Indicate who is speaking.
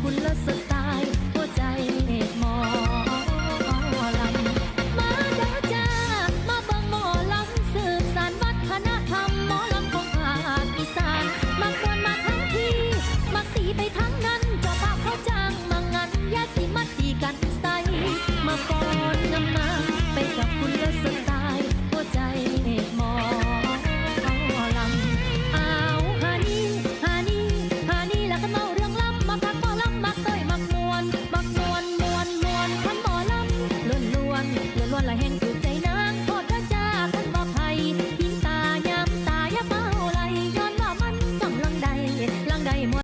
Speaker 1: คุณลสตา ละเห็นกัง